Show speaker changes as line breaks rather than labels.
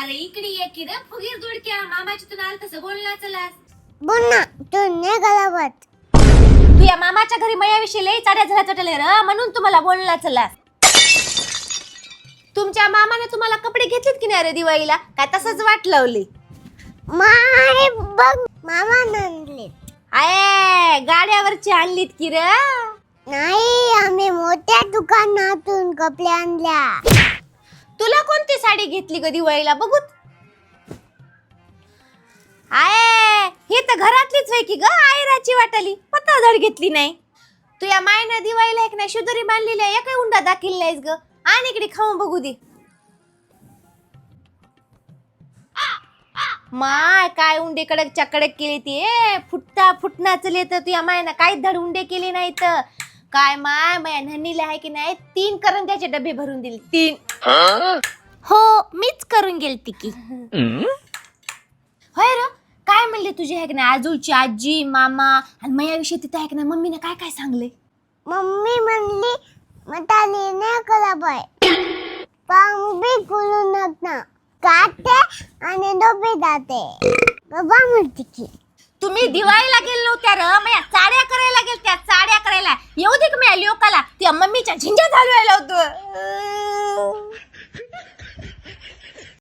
अरे इकडे ये की रे फुगीर दोडक्या मामाची तुला आलं तसं बोलला चलास
बोल ना. तू नाही गलावत.
तू या मामाच्या घरी मयाविषयी लई चाड्या झाल्या वाटले र. म्हणून तुम्हाला बोलला चलास तुमच्या मामाने तुम्हाला कपडे घेतलेत की नाही रे दिवाळीला? काय तसंच वाट लावली?
माय बघ. मामा नंदले
आय गाड्यावरची आणलीत की र.
नाही आम्ही मोठ्या दुकानातून कपडे आणल्या.
तुला कोणती साडी घेतली ग दिवाळीला? बघूत. आय हे तर घरातलीच होय की ग आयराची वाटली. पत्ताधड घेतली नाही. तू या मायनं दिवाळीला एक नाही शुदरी बांधलेली आहे एकही उंडा दाखिल नाहीस ग. आणि इकडे खाऊन बघू दे. माय काय उंडे कडक चकडक केली ती. ए, फुटता फुटना चले तर तू या मायनं काय धड उंडे केले नाही तर काय माय माया ननीला आहे की नाही तीन करंद्याचे डबे भरून दिले. तीन. हो मीच करून गेलती की. होय र काय म्हणले तुझे आहे की नाही आजूची आजी मामा आणि माझ्याविषयी तिथं आहे की नाही मम्मीने काय काय सांगले?
मम्मी म्हणली मटाली नाही कला बाय पांबी खुलू नका काटे आणि डोबे जाते. बाबा म्हणते की
तुम्ही दिवाळीला गेले नव्हत्या र मया चाड्या करायला गेल त्या चाड्या करायला. येऊ दे का माझ्या लोकाला. त्या मम्मीच्या झिंजा घालवायला होतं.